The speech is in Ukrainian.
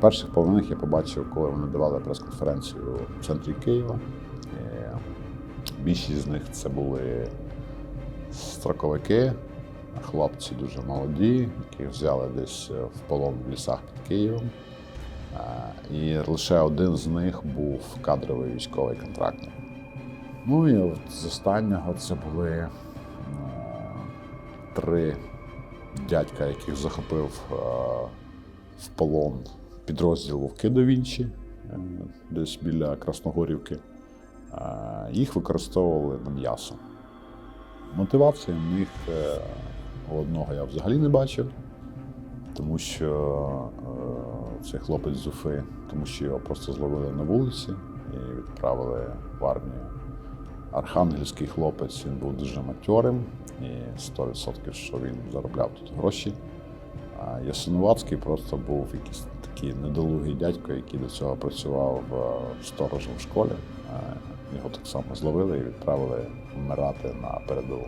Перших полонених я побачив, коли вони давали прес-конференцію в центрі Києва. Більшість з них це були строковики, хлопці дуже молоді, яких взяли десь е, в полон в лісах під Києвом. Е, І лише один з них був кадровий військовий контрактник. Ну і от з останнього це були е, три дядька, яких захопив е, в полон підрозділ Вовки до Вінчі, е, десь біля Красногорівки. Їх використовували на м'ясо. Мотивації в них е, одного я взагалі не бачив, тому що е, цей хлопець з Уфи, тому що його просто зловили на вулиці і відправили в армію. Архангельський хлопець він був дуже матьорим, і 100% що він заробляв тут гроші. А Ясинуватський просто був якийсь такий недолугий дядько, який до цього працював е, сторожем в школі. Е, Його так само зловили і відправили вмирати на передову.